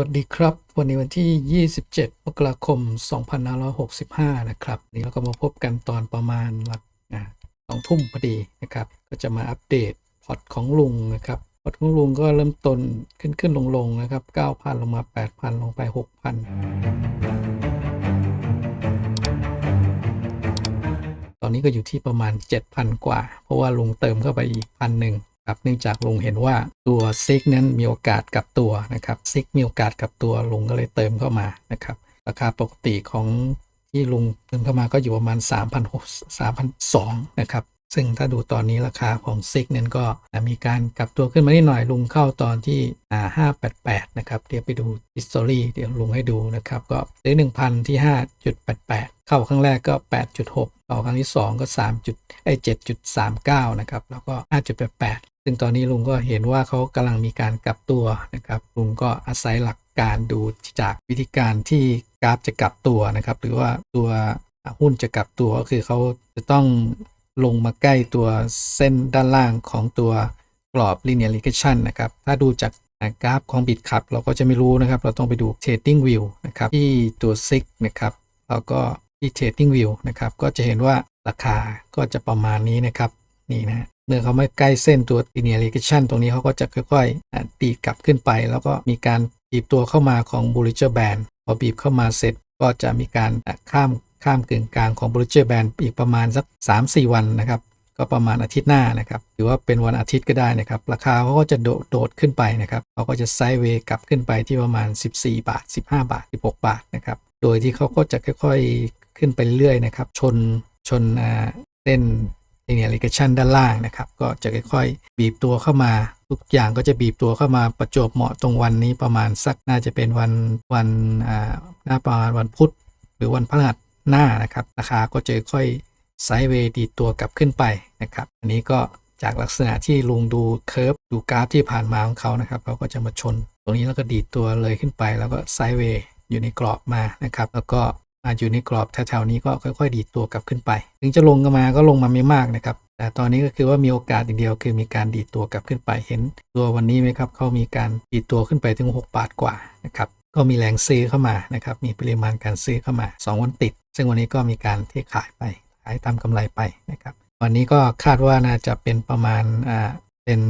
วัสดีครับ วันนี้วันที่ 27 มกราคม 2565 นะครับนี่เราก็มาพบกันตอนประมาณหลักสองทุ่มพอดีนะครับ ก็จะมาอัปเดตพอร์ตของลุงนะครับ พอร์ตของลุงก็เริ่มต้นขึ้นขึ้นลงลงนะครับ 9,000 ลงมา 8,000 ลงไป 6,000 ตอนนี้ก็อยู่ที่ประมาณ 7,000 กว่า เพราะว่าลุงเติมเข้าไปอีกพันหนึ่ง ครับเนื่องจากลุงเห็นว่าตัวซิกนั้นมีโอกาสกลับตัวนะครับซิกมีโอกาสกลับตัวลุงก็เลยเติมเข้ามานะครับราคาปกติของที่ลุงเติมเข้ามาก็อยู่ประมาณ3,600 3,200นะครับซึ่งถ้าดูตอนนี้ราคาของซิกนั้นก็มีการกลับตัวขึ้นมานิดหน่อยลุงเข้าตอนที่อ่า588นะครับเดี๋ยวไปดู history เดี๋ยวลุงให้ดูนะครับก็ซื้อ1,000 ที่ 5.88 เข้าครั้งแรกก็ 8.6เข้าครั้งที่ 2 ก็ 3. จุดไอ้7.39 นะครับ แล้วก็ 5.88 ซึ่งตอนนี้ลุงก็เห็นว่าเขากำลังมีการกลับตัวนะครับ ลุงก็อาศัยหลักการดูจากวิธีการที่กราฟจะกลับตัวนะครับ หรือว่าตัวหุ้นจะกลับตัวก็คือเขาจะต้องลงมาใกล้ตัวเส้นด้านล่างของตัวกรอบ linear regression นะครับ ถ้าดูจากกราฟของบิตคับเราก็จะไม่รู้นะครับ เราต้องไปดู trading view นะครับ ที่ตัว SIG นะครับแล้วก็ที่ Trading View นะครับ ก็จะเห็นว่าราคาก็จะประมาณนี้นะครับ นี่นะเมื่อเขาไม่ใกล้เส้นตัว linear regression ตรงนี้เขาก็จะค่อยๆอะดีกลับขึ้นไป แล้วก็มีการบีบตัวเข้ามาของ Bollinger Band พอบีบเข้ามาเสร็จก็จะมีการข้ามข้ามกึ่งกลางของ Bollinger Band อีกประมาณสัก 3-4 วันนะครับ ก็ประมาณอาทิตย์หน้านะครับหรือว่าเป็นวันอาทิตย์ก็ได้นะครับ ราคาเขาก็จะโดดโดดขึ้นไปนะครับเขาก็จะไซด์เวย์กลับขึ้นไปที่ประมาณ 14 บาท 15 บาท 16 บาทนะครับโดยที่เขาก็จะค่อยๆขึ้นไปเรื่อยนะครับ ชนชนเส้น linear regression ด้านล่างนะครับ ก็จะค่อยๆ บีบตัวเข้ามา ทุกอย่างก็จะบีบตัวเข้ามาประจบเหมาะตรงวันนี้ประมาณสักน่าจะเป็นวันวันอ่าหน้าประมาณวันพุธ หรือวันพฤหัสหน้านะครับราคาก็จะค่อยไซด์เวย์ดีตัวกลับขึ้นไปนะครับ อันนี้ก็จากลักษณะที่ลุงดูเคอร์ฟดูกราฟที่ผ่านมาของเขานะครับเขาก็จะมาชน ตรงนี้แล้วก็ดีดตัวเลยขึ้นไป แล้วก็ไซด์เวย์อยู่ในกรอบมานะครับ แล้วก็าอยู่ในกรอบแถวๆนี้ก็ค่อย ๆ ดีดตัวกลับขึ้นไป ถึงจะลงกันมาก็ลงมาไม่มากนะครับแต่ตอนนี้ก็คือว่ามีโอกาสอย่างเดียวคือมีการดีดตัวกลับขึ้นไปเห็น ตัววันนี้ไหมครับเขามีการดีดตัวขึ้นไปถึง 6 บาทกว่านะครับก็มีแรงซื้อเข้ามานะครับมีปริมาณการซื้อเข้ามา 2 วันติด ซึ่งวันนี้ก็มีการเทขายไปขายตามกำไรไปนะครับวันนี้ก็คาดว่าน่าจะเป็นประมาณอ่าเป็น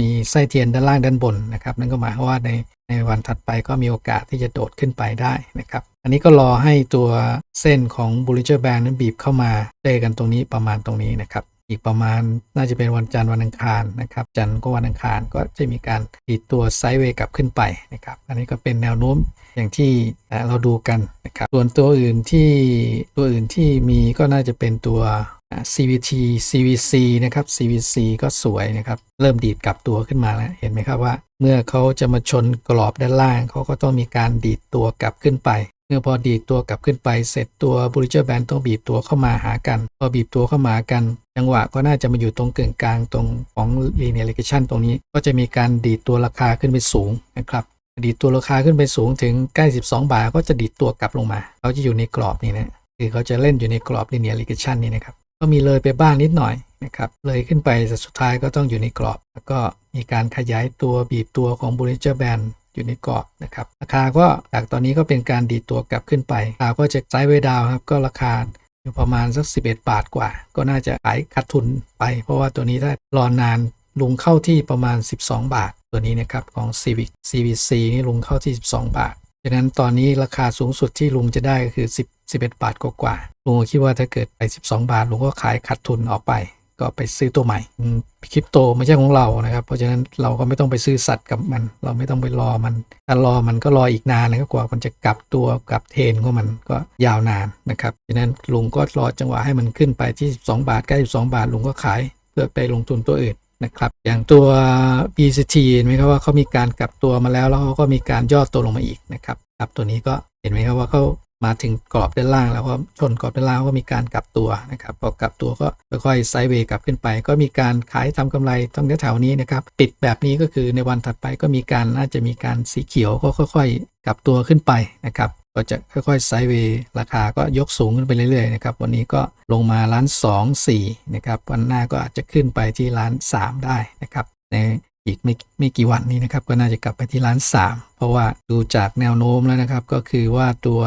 มีไส้เทียนด้านล่างด้านบนนะครับนั่นก็หมายความว่าในในวันถัดไปก็มีโอกาสที่จะโดดขึ้นไปได้นะครับ อันนี้ก็รอให้ตัวเส้นของ Bollinger Band นั้นบีบเข้ามาเจอกันตรงนี้ประมาณตรงนี้นะครับ อีกประมาณน่าจะเป็นวันจันทร์วันอังคารนะครับ จันทร์ก็วันอังคารก็จะมีการดีดตัวไซด์เวย์กลับขึ้นไปนะครับ อันนี้ก็เป็นแนวโน้มอย่างที่เราดูกันนะครับ ส่วนตัวอื่นที่ตัวอื่นที่มีก็น่าจะเป็นตัว CVT CVC นะครับ CVC ก็สวยนะครับ เริ่มดีดกลับตัวขึ้นมาแล้ว เห็นไหมครับว่า เมื่อเขาจะมาชนกรอบด้านล่าง เขาก็ต้องมีการดีดตัวกลับขึ้นไปเมื่อพอดีดตัวกลับขึ้นไปเสร็จตัว Bollinger Band ต้องบีบตัวเข้ามาหากัน พอบีบตัวเข้ามากัน จังหวะก็น่าจะมาอยู่ตรงกึ่งกลางตรงของ linear regression ตรงนี้ ก็จะมีการดีดตัวราคาขึ้นไปสูงนะครับดีดตัวราคาขึ้นไปสูงถึงใกล้12 บาทก็จะดีดตัวกลับลงมาเขาจะอยู่ในกรอบนี้นะคือเขาจะเล่นอยู่ในกรอบ linear regression นี่นะครับก็มีเลยไปบ้างนิดหน่อยนะครับเลยขึ้นไปแต่สุดท้ายก็ต้องอยู่ในกรอบ แล้วก็มีการขยายตัวบีบตัวของ Bollinger Band อ อยู่ในกรอบนะครับราคาก็จากตอนนี้ก็เป็นการดีตัวกลับขึ้นไปราคาก็จะไซด์เวดาวครับก็ราคาอยู่ประมาณสัก 11 บาทกว่า ก็น่าจะขายขาดทุนไป เพราะว่าตัวนี้ถ้ารอนานลงเข้าที่ประมาณ 12 บาท ตัวนี้นะครับของ Civic CVC นี่ลงเข้าที่ 12 บาทดังนั้นตอนนี้ราคาสูงสุดที่ลุงจะได้ก็คือ 10 11 บาทกว่าๆลุงคิดว่าถ้าเกิดไป 12 บาทลุงก็ขายขาดทุนออกไป ก็ไปซื้อตัวใหม่คริปโตไม่ใช่ของเรานะครับ เพราะฉะนั้นเราก็ไม่ต้องไปซื้อสัตว์กับมัน เราไม่ต้องไปรอมันถ้ารอมันก็รออีกนานนะครับกว่ามันจะกลับตัวกลับเทรนของมันก็ยาวนานนะครับฉะนั้นลุงก็รอจังหวะให้มันขึ้นไปที่ 12 บาทใกล้12บาทลุงก็ขายเพื่อไปลงทุนตัวอื่นนะครับ อย่างตัว BCT เห็นไหมครับว่าเขามีการกลับตัวมาแล้วแล้วเขาก็มีการย่อตัวลงมาอีกนะครับครับตัวนี้ก็เห็นไหมครับว่าเขา มาถึงกรอบด้านล่าง แล้วก็ชนกรอบด้านล่างก็มีการกลับตัวนะครับพอกลับตัวก็ค่อยๆไซด์เวย์กลับขึ้นไป ก็มีการขายทำกำไรตรงแถวๆนี้นะครับติดแบบนี้ก็คือในวันถัดไปก็มีการน่าจะมีการสีเขียวก็ค่อย ๆ กลับตัวขึ้นไปนะครับก็จะค่อยๆไซด์เวย์ราคาก็ยกสูงขึ้นไปเรื่อยๆนะครับวันนี้ก็ลงมาล้าน2 4นะครับวันหน้าก็อาจจะขึ้นไปที่ล้าน 3 ได้นะครับในอีกไม่ไม่กี่วันนี้นะครับก็น่าจะกลับไปที่ล้านสามเพราะว่าดูจากแนวโน้มแล้วนะครับ ก็คือว่าตัว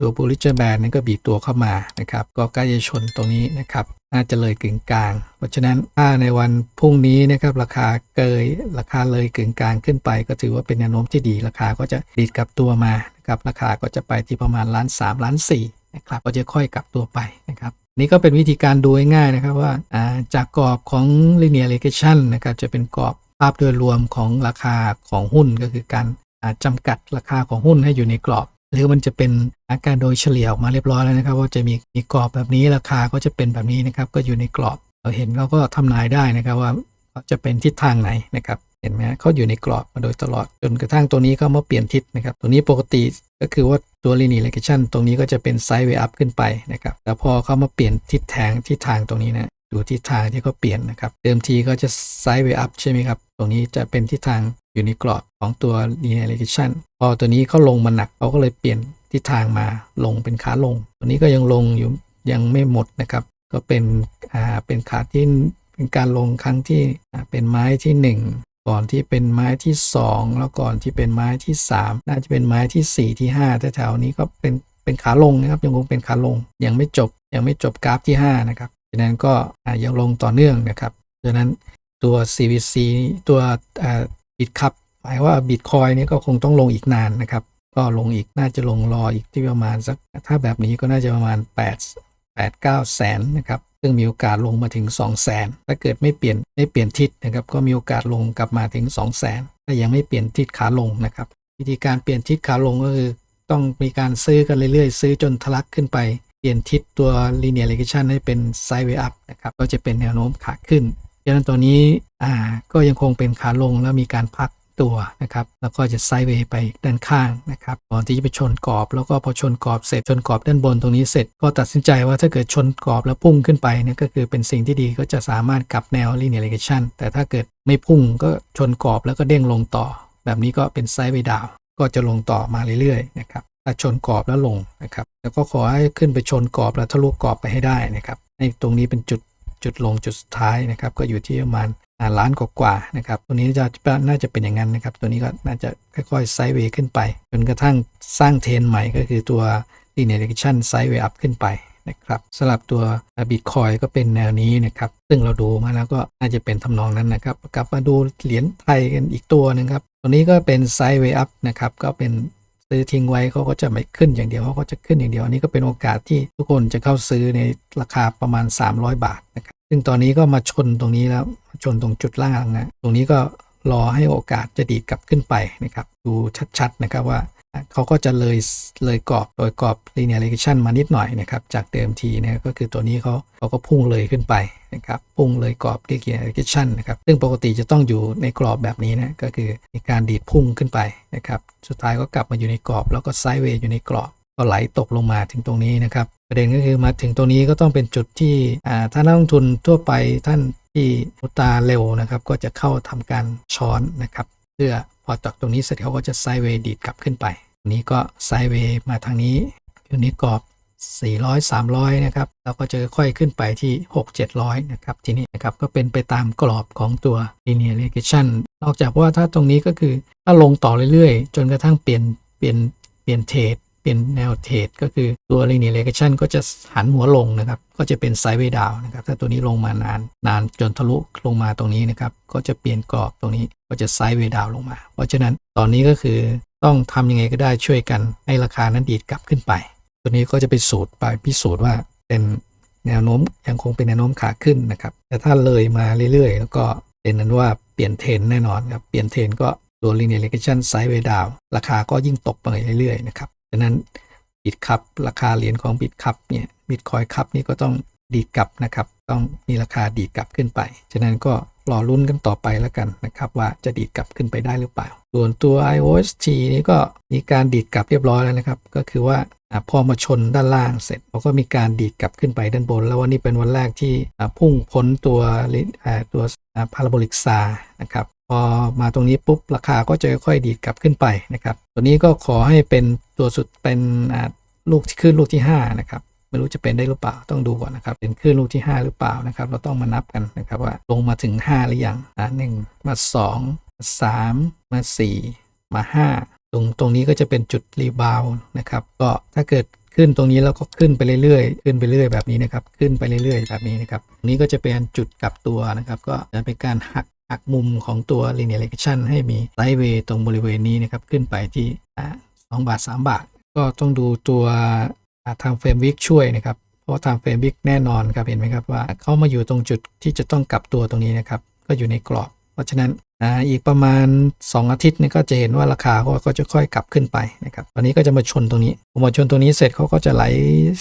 ตัวบูลิเจอร์แบนนั้นก็บีบตัวเข้ามานะครับ ก็ใกล้จะชนตรงนี้นะครับ น่าจะเลยกึ่งกลาง เพราะฉะนั้นถ้าในวันพรุ่งนี้นะครับ ราคาเกยราคาเลยกึ่งกลางขึ้นไป ก็ถือว่าเป็นแนวโน้มที่ดี ราคาก็จะดีดกลับตัวมานะครับ ราคาก็จะไปที่ประมาณล้านสามล้านสี่นะครับ ก็จะค่อยกลับตัวไปนะครับนี่ก็เป็นวิธีการดูง่ายๆนะครับว่าจากกรอบของ linear regression นะครับจะเป็นกรอบภาพโดยรวมของราคาของหุ้นก็คือการอ่าจำกัดราคาของหุ้นให้อยู่ในกรอบ หรือมันจะเป็นอาการโดยเฉลี่ยออกมาเรียบร้อยแล้วนะครับ ว่าจะมีมีกรอบแบบนี้ราคาก็จะเป็นแบบนี้นะครับ ก็อยู่ในกรอบ เราเห็นเขาก็ทำนายได้นะครับว่าจะเป็นทิศทางไหนนะครับเห็นไหมเขาอยู่ในกรอบมาโดยตลอด จนกระทั่งตัวนี้เขามาเปลี่ยนทิศนะครับ ตัวนี้ปกติก็คือว่าตัว linear regression ตรงนี้ก็จะเป็นไซด์เวอัพขึ้นไปนะครับ แต่พอเขามาเปลี่ยนทิศทางทิศทางตรงนี้นะดูทิศทางที่เขาเปลี่ยนนะครับ เดิมทีก็จะไซด์เวอัพใช่ไหมครับ ตรงนี้จะเป็นทิศทาง อยู่ในกรอบของตัว linear regression พอตัวนี้เขาลงมาหนักเขาก็เลยเปลี่ยนทิศทางมาลงเป็นขาลง ตัวนี้ก็ยังลงอยู่ยังไม่หมดนะครับ ก็เป็นอ่าเป็นขาที่เป็นการลงครั้งที่เป็นไม้ที่ 1 ก่อนที่เป็นไม้ที่ 2 แล้วก่อนที่เป็นไม้ที่ 3 น่าจะเป็นไม้ที่ 4 ที่5แถวๆนี้ก็เป็นเป็นขาลงนะครับยังคงเป็นขาลงยังไม่จบยังไม่จบกราฟที่ 5 นะครับฉะนั้นก็อ่ายังลงต่อเนื่องนะครับดังนั้นตัว CVC ตัว บิตครับหมายว่าบิตคอยนี้ก็คงต้องลงอีกนานนะครับ ก็ลงอีกน่าจะลงรออีกที่ประมาณสักถ้าแบบนี้ก็น่าจะประมาณ 8 8 9 แสนนะครับ ซึ่งมีโอกาสลงมาถึง2แสนถ้าเกิดไม่เปลี่ยนไม่เปลี่ยนทิศนะครับ ก็มีโอกาสลงกลับมาถึง2แสนถ้ายังไม่เปลี่ยนทิศขาลงนะครับ วิธีการเปลี่ยนทิศขาลงก็คือต้องมีการซื้อกันเรื่อยๆ ซื้อจนทะลักขึ้นไปเปลี่ยนทิศตัว linear regression ให้เป็น sideway up นะครับ ก็จะเป็นแนวโน้มขาขึ้น ดังนั้นตัวนี้อ่าก็ยังคงเป็นขาลงแล้วมีการพักตัวนะครับ แล้วก็จะไซด์เวย์ไปด้านข้างนะครับก่อนที่จะไปชนกรอบ แล้วก็พอชนกรอบเสร็จชนกรอบด้านบนตรงนี้เสร็จ ก็ตัดสินใจว่าถ้าเกิดชนกรอบแล้วพุ่งขึ้นไปนี่ยก็คือเป็นสิ่งที่ดีก็จะสามารถกลับแนว linear regression แต่ถ้าเกิดไม่พุ่งก็ชนกรอบแล้วก็เด้งลงต่อ แบบนี้ก็เป็นไซด์เวย์ดาวก็จะลงต่อมาเรื่อยๆนะครับถ้าชนกรอบแล้วลงนะครับ แล้วก็ขอให้ขึ้นไปชนกรอบแล้วทะลุกรอบไปให้ได้นะครับในตรงนี้เป็นจุด จุดลงจุดสุดท้ายนะครับก็อยู่ที่ประมาณล้านกว่าๆนะครับตัวนี้จะน่าจะเป็นอย่างนั้นนะครับ ตัวนี้ก็น่าจะค่อยๆไซด์เวย์ขึ้นไป จนกระทั่งสร้างเทรนใหม่ก็คือตัว linear regression ไซด์เวย์อัพขึ้นไปนะครับสำหรับตัวบิตคอยก็เป็นแนวนี้นะครับ ซึ่งเราดูมาแล้วก็น่าจะเป็นทำนองนั้นนะครับ กลับมาดูเหรียญไทยกันอีกตัวหนึงครับ ตัวนี้ก็เป็นไซด์เวย์อัพนะครับ ก็เป็น ซื้อทิ้งไว้เขาก็จะไม่ขึ้นอย่างเดียวเขาก็จะขึ้นอย่างเดียวอันนี้ก็เป็นโอกาสที่ทุกคนจะเข้าซื้อในราคาประมาณ 300 บาทนะครับซึ่งตอนนี้ก็มาชนตรงนี้แล้วชนตรงจุดล่างนะตรงนี้ก็รอให้โอกาสจะดีดกลับขึ้นไปนะครับ ดูชัดๆนะครับว่า เขาก็จะเลยเลยกรอบโดยกรอบ linear regression มานิดหน่อยนะครับจากเดิมทีนะก็คือตัวนี้เขาเขาก็พุ่งเลยขึ้นไปนะครับพุ่งเลยกรอบ linear regression นะครับซึ่งปกติจะต้องอยู่ในกรอบแบบนี้นะก็คือมีการดีดพุ่งขึ้นไปนะครับสุดท้ายก็กลับมาอยู่ในกรอบ แล้วก็ไซด์เวย์อยู่ในกรอบก็ไหลตกลงมาถึงตรงนี้นะครับ ประเด็นก็คือมาถึงตรงนี้ก็ต้องเป็นจุดที่อ่าถ้านักลงทุนทั่วไปท่านที่มุตาเร็วนะครับ ก็จะเข้าทำการช้อนนะครับ เพื่อ พอจากตรงนี้เสร็จเขาก็จะไซด์เวย์ดีดกลับขึ้นไป นี้ก็ไซด์เวย์มาทางนี้อยู่ในกรอบ 400 300 นะครับแล้วก็จะค่อยขึ้นไปที่ 6 700 นะครับ ทีนี้นะครับ ก็เป็นไปตามกรอบของตัว linear regression นอกจากว่าถ้าตรงนี้ก็คือ ถ้าลงต่อเรื่อยๆ จนกระทั่งเปลี่ยนเปลี่ยนเปลี่ยนเทรด เปลี่ยนแนวเทรดก็คือตัว linear regression ก็จะหันหัวลงนะครับ ก็จะเป็น sideways down นะครับ ถ้าตัวนี้ลงมานานนานจนทะลุลงมาตรงนี้นะครับ ก็จะเปลี่ยนกรอบตรงนี้ก็จะ sideways down ลงมา เพราะฉะนั้นตอนนี้ก็คือต้องทำยังไงก็ได้ช่วยกันให้ราคานั้นดีดกลับขึ้นไป ตัวนี้ก็จะไปสูตรไปพิสูจน์ว่าเป็นแนวโน้มยังคงเป็นแนวโน้มขาขึ้นนะครับ แต่ถ้าเลยมาเรื่อยๆ แล้วก็เป็นนั้นว่าเปลี่ยนเทรนแน่นอนครับ เปลี่ยนเทรนก็ตัว linear regression sideways down ราคาก็ยิ่งตกไปเรื่อยๆนะครับ ดังนั้นบิตคัพราคาเหรียญของบิตคัพเนี่ยบิตคอยคัพนี่ก็ต้องดีดกลับนะครับ ต้องมีราคาดีดกลับขึ้นไป ฉะนั้นก็รอลุ้นกันต่อไปแล้วกันนะครับว่าจะดีดกลับขึ้นไปได้หรือเปล่า ส่วนตัว IOST นี่ก็มีการดีดกลับเรียบร้อยแล้วนะครับ ก็คือว่าพอมาชนด้านล่างเสร็จเขาก็มีการดีดกลับขึ้นไปด้านบน แล้ววันนี้เป็นวันแรกที่พุ่งพ้นตัวลิอ่าตัวพาราโบลิกซานะครับ พอมาตรงนี้ปุ๊บราคาก็จะค่อยๆดีดกลับขึ้นไปนะครับ ตัวนี้ก็ขอให้เป็นตัวสุดเป็นลูกที่ขึ้นลูกที่ 5 นะครับ ไม่รู้จะเป็นได้หรือเปล่าต้องดูก่อนนะครับ เป็นคลื่นลูกที่ 5 หรือเปล่านะครับ เราต้องมานับกันนะครับว่าลงมาถึง 5 หรือยังอ่าหนึ่งมา2มา3มา4มา5ตรงตรงนี้ก็จะเป็นจุดรีบาวนะครับ ก็ถ้าเกิดขึ้นตรงนี้แล้วก็ขึ้นไปเรื่อยๆ ขึ้นไปเรื่อยแบบนี้นะครับ ขึ้นไปเรื่อยๆ แบบนี้นะครับตรงนี้ก็จะเป็นจุดกลับตัวนะครับ ก็จะเป็นการหัก หักมุมของตัว linear regression ให้มีไซด์เวย์ตรงบริเวณนี้นะครับขึ้นไปที่อ่าสองบาท 3 บาท ก็ต้องดูตัวทางเฟรมวิกช่วยนะครับ เพราะทางเฟรมวิกแน่นอนครับเห็นไหมครับว่าเขามาอยู่ตรงจุดที่จะต้องกลับตัวตรงนี้นะครับก็อยู่ในกรอบ เพราะฉะนั้นอีกประมาณ 2 อาทิตย์นี่ก็จะเห็นว่าราคาก็จะค่อยกลับขึ้นไปนะครับ ตอนนี้ก็จะมาชนตรงนี้พอมาชนตรงนี้เสร็จเขาก็จะไหล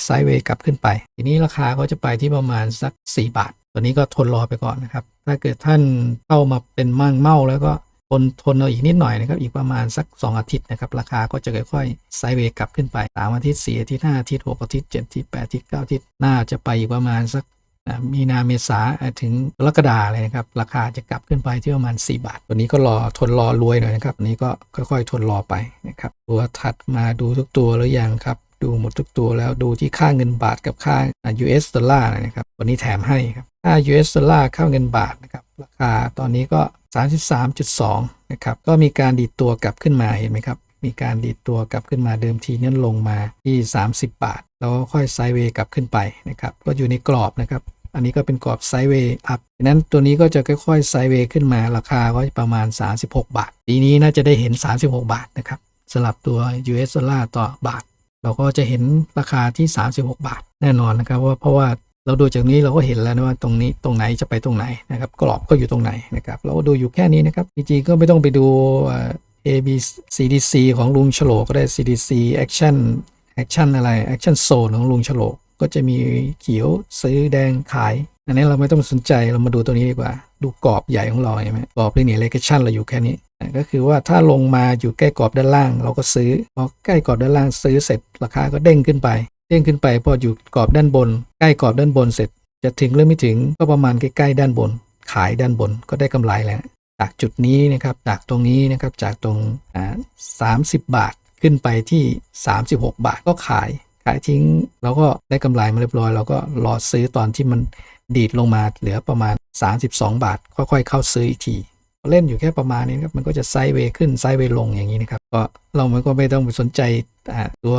ไซด์เวย์กลับขึ้นไป ทีนี้ราคาก็จะไปที่ประมาณสัก 4 บาท ตัวนี้ก็ทนรอไปก่อนนะครับ ถ้าเกิดท่านเข้ามาเป็นมั่งเมาแล้วก็ทนทนเอาอีกนิดหน่อยนะครับอีกประมาณสัก 2 อาทิตย์นะครับราคาก็จะค่อยๆไซด์เวย์กลับขึ้นไป 3 อาทิตย์ 4 อาทิตย์ 5 อาทิตย์ 6 อาทิตย์ 7 อาทิตย์ 8 อาทิตย์ 9 อาทิตย์ น่าจะไปอีกประมาณสักมีนาเมษาถึงกรกฎาเลยนะครับ ราคาจะกลับขึ้นไปที่ประมาณ 4 บาท ตัวนี้ก็รอทนรอรวยหน่อยนะครับอันนี้ก็ค่อยๆ ทนรอไปนะครับตัวถัดมาดูทุกตัวแล้วยังครับ ดูหมดทุกตัวแล้วดูที่ค่าเงินบาทกับค่า US ดอลลาร์นะครับ วันนี้แถมให้ครับ ค่า US ดอลลาร์ค่าเงินบาทนะครับ ราคาตอนนี้ก็ 33.2 นะครับ ก็มีการดีดตัวกลับขึ้นมาเห็นไหมครับ มีการดีดตัวกลับขึ้นมาเดิมทีนั้นลงมาที่ 30 บาท แล้วค่อยไซด์เวย์กลับขึ้นไปนะครับ ก็อยู่ในกรอบนะครับอันนี้ก็เป็นกรอบไซด์เวย์อัพดังนั้นตัวนี้ก็จะค่อยๆไซด์เวย์ขึ้นมาราคาก็ประมาณ 36 บาท ปีนี้น่าจะได้เห็น 36 บาทนะครับสำหรับตัว US ดอลลาร์ต่อบาท เราก็จะเห็นราคาที่ 36 บาท แน่นอนนะครับว่าเพราะว่าเราดูจากนี้เราก็เห็นแล้วนะว่าตรงนี้ตรงไหนจะไปตรงไหนนะครับกรอบก็อยู่ตรงไหนนะครับเราก็ดูอยู่แค่นี้นะครับจริงๆก็ไม่ต้องไปดูเอ่อ A B CDC ของลุงฉลกก็ได้ CDC Action Action อะไร Action Zone ของลุงฉลกก็จะมีเขียวซื้อแดงขาย อันนี้เราไม่ต้องสนใจเรามาดูตัวนี้ดีกว่า ดูกรอบใหญ่ของเราเห็นไหมกรอบลิเนียร์เลกชันเราอยู่แค่นี้ ก็คือว่าถ้าลงมาอยู่ใกล้กรอบด้านล่าง เราก็ซื้อพอใกล้กรอบด้านล่างซื้อเสร็จราคาก็เด้งขึ้นไป เด้งขึ้นไปพออยู่กรอบด้านบน ใกล้กรอบด้านบนเสร็จ จะถึงหรือไม่ถึงก็ประมาณใกล้ๆด้านบน ขายด้านบนก็ได้กำไรแล้วจากจุดนี้นะครับจากตรงนี้นะครับจากตรงอ่าสามสิบบาทขึ้นไปที่ 36 บาทก็ขายขายทิ้งเราก็ได้กำไรมาเรียบร้อยเราก็รอซื้อตอนที่มันดีดลงมาเหลือประมาณ 32 บาท ค่อยๆ เข้าซื้ออีกที เล่นอยู่แค่ประมาณนี้ครับมันก็จะไซด์เวย์ขึ้นไซด์เวย์ลงอย่างนี้นะครับก็เรามันก็ไม่ต้องไปสนใจตัว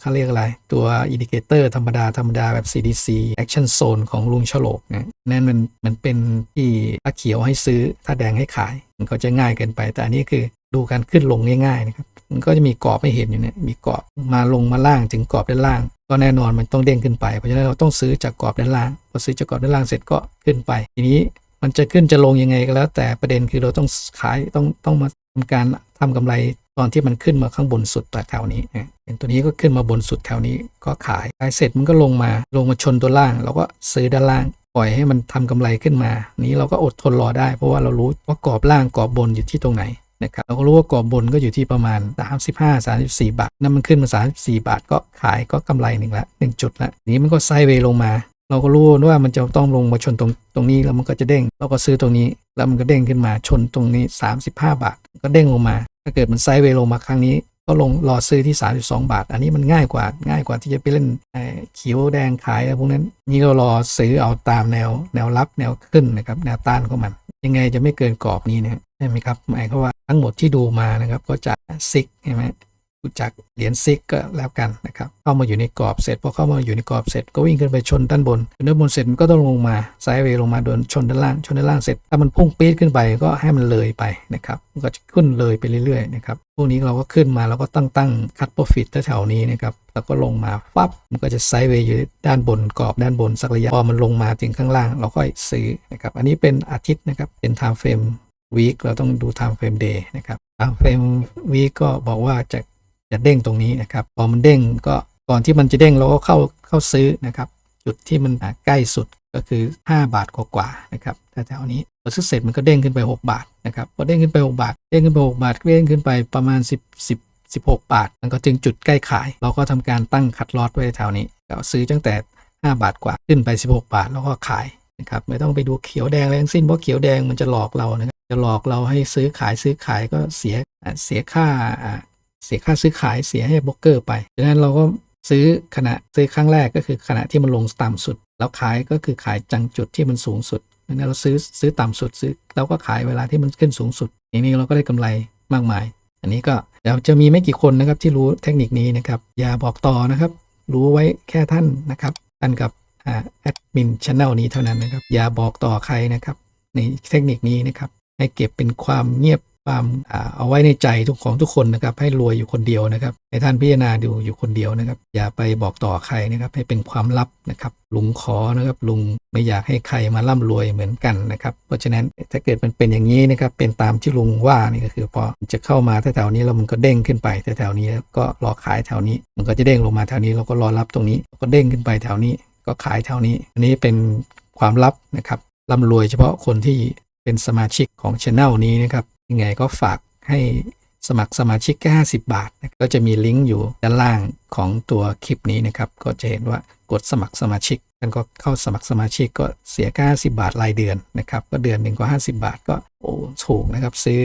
เขาเรียกอะไร ตัวอินดิเคเตอร์ธรรมดา ธรรมดาแบบ CDC Action Zone ของลุงฉลกนะนั่นมันมันเป็นที่ถ้าเขียวให้ซื้อถ้าแดงให้ขาย มันก็จะง่ายเกินไป แต่อันนี้คือดูการขึ้นลงง่ายๆนะครับมันก็จะมีกรอบให้เห็นอยู่เนี่ยมีกรอบมาลงมาล่างถึงกรอบด้านล่าง ก็แน่นอนมันต้องเด้งขึ้นไปเพราะฉะนั้นเราต้องซื้อจากกรอบด้านล่างพอซื้อจากกรอบด้านล่างเสร็จก็ขึ้นไป ทีนี้ มันจะขึ้นจะลงยังไงก็แล้ว แต่ประเด็นคือเราต้องขายต้องต้องมาทำการทำกำไรตอนที่มันขึ้นมาข้างบนสุดแถวนี้นะอย่างตัวนี้ก็ขึ้นมาบนสุดแถวนี้ก็ขายขายเสร็จมันก็ลงมาลงมาชนตัวล่างเราก็ซื้อด้านล่างปล่อยให้มันทำกำไรขึ้นมา นี้เราก็อดทนรอได้ เพราะว่าเรารู้ว่ากรอบล่างกรอบบนอยู่ที่ตรงไหนนะครับเราก็รู้ว่ากรอบบนก็อยู่ที่ประมาณ 35 34 บาทนั่นมันขึ้นมา 34 บาทก็ขายก็กำไรหนึ่งละหนึ่งจุดละนี้มันก็ไซด์เวย์ลงมา เราก็รู้ว่ามันจะต้องลงมาชนตรงตรงนี้แล้วมันก็จะเด้ง เราก็ซื้อตรงนี้ แล้วมันก็เด้งขึ้นมาชนตรงนี้ 35 บาท ก็เด้งลงมา ถ้าเกิดมันไซด์เวย์ลงมาครั้งนี้ ก็ลงรอซื้อที่ 32 บาท อันนี้มันง่ายกว่าง่ายกว่าที่จะไปเล่นเอ่อเขียวแดงขายอะไรพวกนั้นนี่เรารอซื้อเอาตามแนวแนวรับแนวขึ้นนะครับแนวต้านของมัน ยังไงจะไม่เกินกรอบนี้นะใช่ไหมครับหมายความว่าทั้งหมดที่ดูมานะครับก็จะซิกใช่ไหม รู้จักเหรียญซิกก็แล้วกันนะครับเข้ามาอยู่ในกรอบเสร็จพอเข้ามาอยู่ในกรอบเสร็จก็วิ่งขึ้นไปชนด้านบนชนด้านบนเสร็จมันก็ต้องลงมาไซด์เวย์ลงมาโดนชนด้านล่างชนด้านล่างเสร็จถ้ามันพุ่งปี๊ดขึ้นไปก็ให้มันเลยไปนะครับมันก็จะขึ้นเลยไปเรื่อยๆนะครับพวกนี้เราก็ขึ้นมาแล้วก็ตั้งตั้งคัดโปรฟิตแถวๆนี้นะครับแล้วก็ลงมาปั๊บมันก็จะไซด์เวย์อยู่ด้านบนกรอบด้านบนสักระยะพอมันลงมาถึงข้างล่าง เราค่อยซื้อนะครับอันนี้เป็นอาทิตย์นะครับเป็น time frame week เราต้องดู time frame day นะครับ time frame week ก็บอกว่าจะ จะเด้งตรงนี้นะครับพอมันเด้งก็ก่อนที่มันจะเด้งเราก็เข้าเข้าซื้อนะครับ จุดที่มันใกล้สุดก็คือ 5 บาทกว่าๆนะครับแถวๆนี้พอซื้อเสร็จมันก็เด้งขึ้นไป 6 บาทนะครับพอเด้งขึ้นไป 6 บาท เด้งขึ้นไป 6 บาทเด้งขึ้นไปประมาณ 10 10 16 บาท มันก็ถึงจุดใกล้ขาย เราก็ทำการตั้งคัดลอตไว้แถวนี้ก็ซื้อตั้งแต่ 5 บาทกว่าขึ้นไป 16 บาทแล้วก็ขายนะครับไม่ต้องไปดูเขียวแดงอะไรทั้งสิ้นเพราะเขียวแดงมันจะหลอกเรานะครับจะหลอกเราให้ซื้อขายซื้อขายก็เสียเสียค่า สียค่าซื้อขายเสียให้โบรกเกอร์ไปดังนั้นเราก็ซื้อขณะซื้อครั้งแรกก็คือขณะที่มันลงต่ำสุด แล้วขายก็คือขายจังจุดที่มันสูงสุดดังนั้นเราซื้อซื้อต่ำสุดซื้อแล้วก็ขายเวลาที่มันขึ้นสูงสุดอย่างนี้เราก็ได้กำไรมากมาย อันนี้ก็เดี๋ยวจะมีไม่กี่คนนะครับที่รู้เทคนิคนี้นะครับ อย่าบอกต่อนะครับ รู้ไว้แค่ท่านนะครับท่านกับแอดมินช anel นี้เท่านั้นนะครับ อย่าบอกต่อใครนะครับ ในเทคนิคนี้นะครับ ให้เก็บเป็นความเงียบ ความเอาไว้ในใจทุกของทุกคนนะครับ ให้รวยอยู่คนเดียวนะครับ ให้ท่านพิจารณาดูอยู่คนเดียวนะครับ อย่าไปบอกต่อใครนะครับ ให้เป็นความลับนะครับ ลุงขอนะครับ ลุงไม่อยากให้ใครมาร่ำรวยเหมือนกันนะครับ เพราะฉะนั้นถ้าเกิดมันเป็นอย่างนี้นะครับ เป็นตามที่ลุงว่านี่ก็คือ พอจะเข้ามาแถวๆนี้แล้วมันก็เด้งขึ้นไปแถวๆนี้แล้วก็รอขายแถวนี้ มันก็จะเด้งลงมาแถวนี้แล้วก็รอรับตรงนี้ก็เด้งขึ้นไปแถวนี้ ก็ขายแถวนี้ อันนี้เป็นความลับนะครับร่ำรวยเฉพาะคนที่เป็นสมาชิกของช anel นี้นะครับ ยังไงก็ฝากให้สมัครสมาชิกแค่50 บาทนะก็จะมีลิงก์อยู่ด้านล่างของตัวคลิปนี้นะครับ ก็จะเห็นว่ากดสมัครสมาชิกท่านก็เข้าสมัครสมาชิกก็เสียแค่50 บาทรายเดือนนะครับ ก็เดือนหนึ่งก็ 50 บาทก็โอ้ถูกนะครับ ซื้อ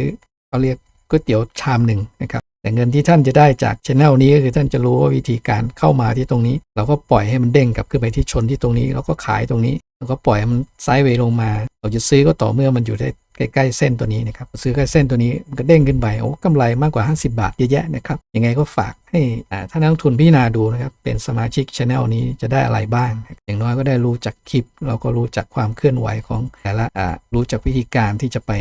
เขาเรียกก๋วยเตี๋ยวชามหนึ่งนะครับ แต่เงินที่ท่านจะได้จากช anel นี้ก็คือท่านจะรู้ว่าวิธีการเข้ามาที่ตรงนี้ เราก็ปล่อยให้มันเด้งกลับขึ้นไปที่ชนที่ตรงนี้ แล้วก็ขายตรงนี้ แล้วก็ปล่อยให้มันไซด์เวย์ลงมา เราจะซื้อก็ต่อเมื่อมันอยู่ได้ ใกล้ๆเส้นตัวนี้นะครับซื้อใกล้เส้นตัวนี้มันก็เด้งขึ้นไปโอ้กำไรมากกว่า 50 บาทเยอะแยะนะครับยังไงก็ฝากให้อ่าท่านนักลงทุนพิจารณาดูนะครับเป็นสมาชิกช anel นี้จะได้อะไรบ้าง อย่างน้อยก็ได้รู้จักคลิป เราก็รู้จักความเคลื่อนไหวของแต่ละอ่ารู้จักวิธีการที่จะไป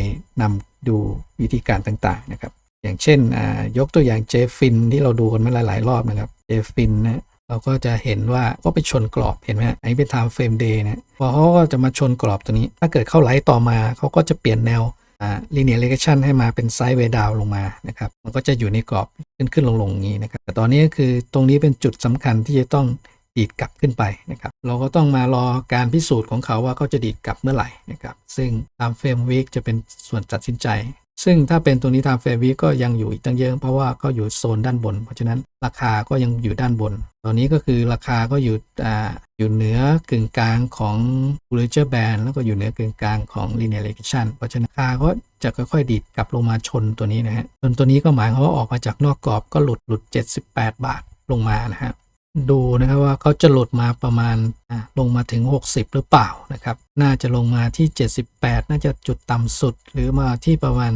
นำดูวิธีการต่างๆนะครับอย่างเช่นอ่ายกตัวอย่างเจฟินที่เราดูกันมาหลายๆ รอบนะครับเจฟินนะ เราก็จะเห็นว่าก็ไปชนกรอบเห็นไหมฮะอันนี้เป็น time frame day นะพอเขาก็จะมาชนกรอบตัวนี้ ถ้าเกิดเข้าไลท์ต่อมาเขาก็จะเปลี่ยนแนวอ่า linear regression ให้มาเป็นไซด์เวดาวลงมานะครับมันก็จะอยู่ในกรอบขึ้นขึ้นลงลงงนี้นะครับแต่ตอนนี้ก็คือตรงนี้เป็นจุดสำคัญที่จะต้องดีดกลับขึ้นไปนะครับ เราก็ต้องมารอการพิสูจน์ของเขาว่าเขาจะดีดกลับเมื่อไหร่นะครับ ซึ่ง time frame week จะเป็นส่วนตัดสินใจ ซึ่งถ้าเป็นตัวนี้ทางเฟรวีก็ยังอยู่อีกตั้งเยอะเพราะว่าก็อยู่โซนด้านบน เพราะฉะนั้นราคาก็ยังอยู่ด้านบน ตอนนี้ก็คือราคาก็อยู่อ่าอยู่เหนือกึ่งกลางของ Bollinger Band แล้วก็อยู่เหนือกึ่งกลางของ Linear Regression เพราะฉะนั้นราคาก็จะค่อยๆดีดกลับลงมาชนตัวนี้นะฮะชนตัวนี้ก็หมายความว่าออกมาจากนอกกรอบก็หลุดหลุด 78 บาทลงมานะฮะ ดูนะครับว่าเขาจะหลุดมาประมาณลงมาถึง 60 หรือเปล่านะครับ น่าจะลงมาที่ 78 น่าจะจุดต่ำสุด หรือมาที่ประมาณ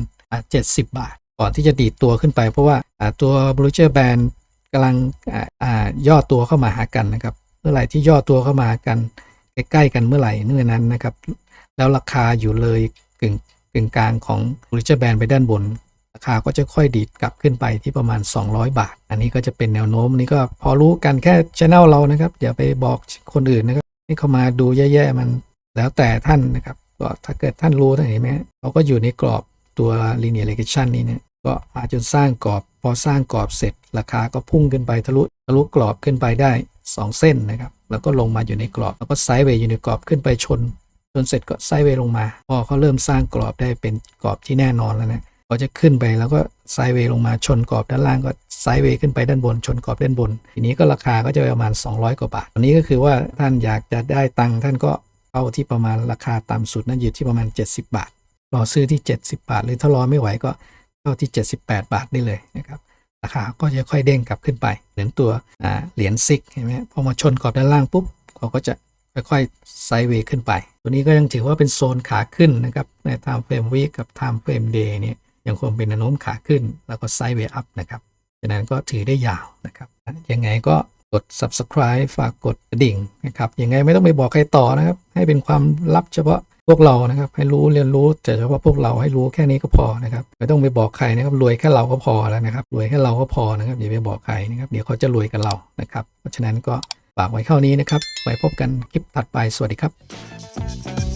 70 บาท ก่อนที่จะดีดตัวขึ้นไป เพราะว่าตัว b l u e r Band กำลังย่อตัวเข้ามาหากันนะครับ เมื่อไหร่ที่ย่อตัวเข้ามากัน ใกล้ๆกันเมื่อไหร่เมื่อนั้นนะครับ แล้วราคาอยู่เลยกึ่งกึ่งกลางของ b l u e r Band ไปด้านบน ราคาก็จะค่อยดีดกลับขึ้นไปที่ประมาณ 200 บาท อันนี้ก็จะเป็นแนวโน้มนี่ก็พอรู้กันแค่ช anel เรานะครับอย่าไปบอกคนอื่นนะครับให้เข้ามาดูแย่ๆมันแล้วแต่ท่านนะครับก็ถ้าเกิดท่านรู้ท่านเห็นไหมเราก็อยู่ในกรอบตัว linear regression นี้เนี่ยก็มาจนสร้างกรอบ พอสร้างกรอบเสร็จ ราคาก็พุ่งขึ้นไปทะลุทะลุกรอบขึ้นไปได้ 2 เส้นนะครับแล้วก็ลงมาอยู่ในกรอบ แล้วก็ไซด์เวย์อยู่ในกรอบขึ้นไปชนจนเสร็จก็ไซด์เวย์ลงมา พอเขาเริ่มสร้างกรอบได้เป็นกรอบที่แน่นอนแล้วนะ ก็จะขึ้นไปแล้วก็ไซด์เวย์ลงมาชนกรอบด้านล่างก็ไซด์เวย์ขึ้นไปด้านบน ชนกรอบด้านบน ทีนี้ก็ราคาก็จะประมาณ 200 กว่าบาทอันนี้ก็คือว่าท่านอยากจะได้ตังค์ท่านก็เอาที่ประมาณราคาต่ำสุดนั่นอยู่ที่ประมาณ 70 บาทรอซื้อที่ 70 บาท หรือถ้ารอไม่ไหวก็เข้าที่ 78 บาทได้เลยนะครับราคาก็จะค่อยเด้งกลับขึ้นไป เหมือนตัวเหรียญซิกเห็นไหมพอมาชนกรอบด้านล่างปุ๊บเขาก็จะค่อยๆไซด์เวย์ขึ้นไป ตัวนี้ก็ยังถือว่าเป็นโซนขาขึ้นนะครับใน time frame week กับ time frame day เนี่ย ยังคงเป็นแนวโน้มขาขึ้นแล้วก็ไซด์เวย์อัพนะครับฉะนั้นก็ถือได้ยาวนะครับ ยังไงก็กด subscribe ฝากกดกระดิ่งนะครับ ยังไงไม่ต้องไปบอกใครต่อนะครับ ให้เป็นความลับเฉพาะพวกเรานะครับ ให้รู้เรียนรู้แต่เฉพาะพวกเราให้รู้แค่นี้ก็พอนะครับ ไม่ต้องไปบอกใครนะครับ รวยแค่เราก็พอแล้วนะครับ รวยแค่เราก็พอนะครับ อย่าไปบอกใครนะครับ เดี๋ยวเขาจะรวยกับเรา นะครับ เพราะฉะนั้นก็ฝากไว้เท่านี้นะครับ ไว้พบกันคลิปถัดไป สวัสดีครับ